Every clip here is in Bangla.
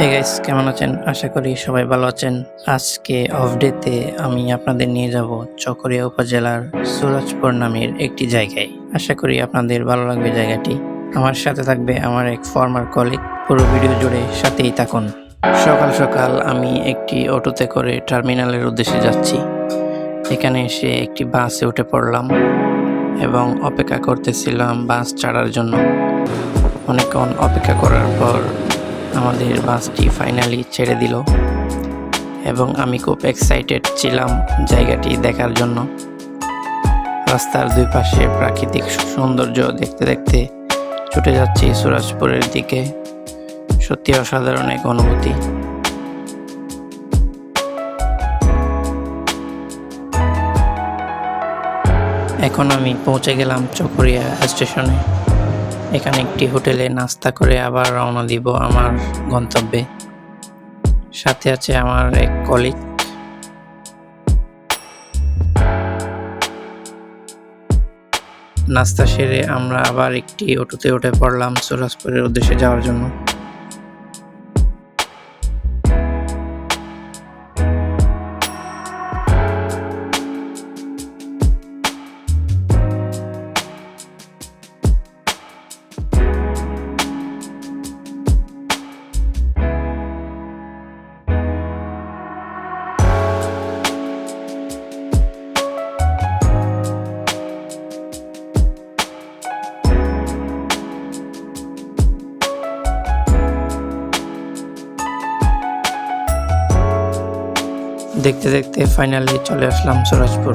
হে গাইস কেমন আছেন? আশা করি সবাই ভালো আছেন। আজকে অফ ডেতে আমি আপনাদের নিয়ে যাব চকরিয়া উপজেলার সুরজপুর নামের একটি জায়গায়। আশা করি আপনাদের ভালো লাগবে জায়গাটি। আমার সাথে থাকবে আমার এক ফর্মার কলিগ পুরো ভিডিও জুড়ে সাথেই থাকুন। সকাল সকাল আমি একটি অটোতে করে টার্মিনালের উদ্দেশ্যে যাচ্ছি। এখানে এসে একটি বাসে উঠে পড়লাম এবং অপেক্ষা করতেছিলাম বাস ছাড়ার জন্য। অনেকক্ষণ অপেক্ষা করার পর আমাদের বাসটি ফাইনালি ছেড়ে দিল এবং আমি খুব এক্সাইটেড ছিলাম জায়গাটি দেখার জন্য। রাস্তার দুই পাশে প্রাকৃতিক সৌন্দর্য দেখতে দেখতে ছুটে যাচ্ছি সুরাজপুরের দিকে। সত্যি অসাধারণ এক অনুভূতি। এখন আমি পৌঁছে গেলাম চকরিয়া স্টেশনে। এখানে একটি হোটেলে নাস্তা করে আবার রওনা দিব আমার গন্তব্যে। সাথে আছে আমার এক কলিগ নাস্তা সেরে আমরা আবার একটি অটোতে উঠে পড়লাম সুরাজপুরের উদ্দেশ্যে যাওয়ার জন্য। দেখতে দেখতে ফাইনালি চলে আসলাম সুরাজপুর।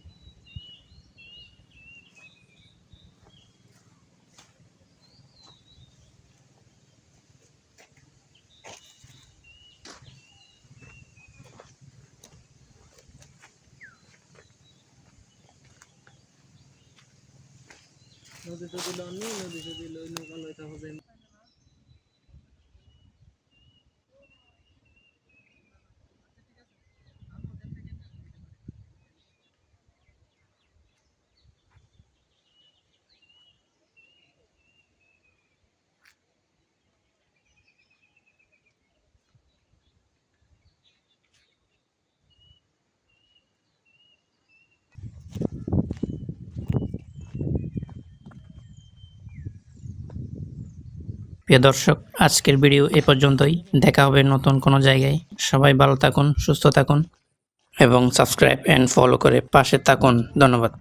নদী তো দিল নি নদী তো দিল প্রিয় দর্শক, আজকের ভিডিও এ পর্যন্তই। দেখা হবে নতুন কোনো জায়গায়। সবাই ভালো থাকুন, সুস্থ থাকুন এবং সাবস্ক্রাইব অ্যান্ড ফলো করে পাশে থাকুন। ধন্যবাদ।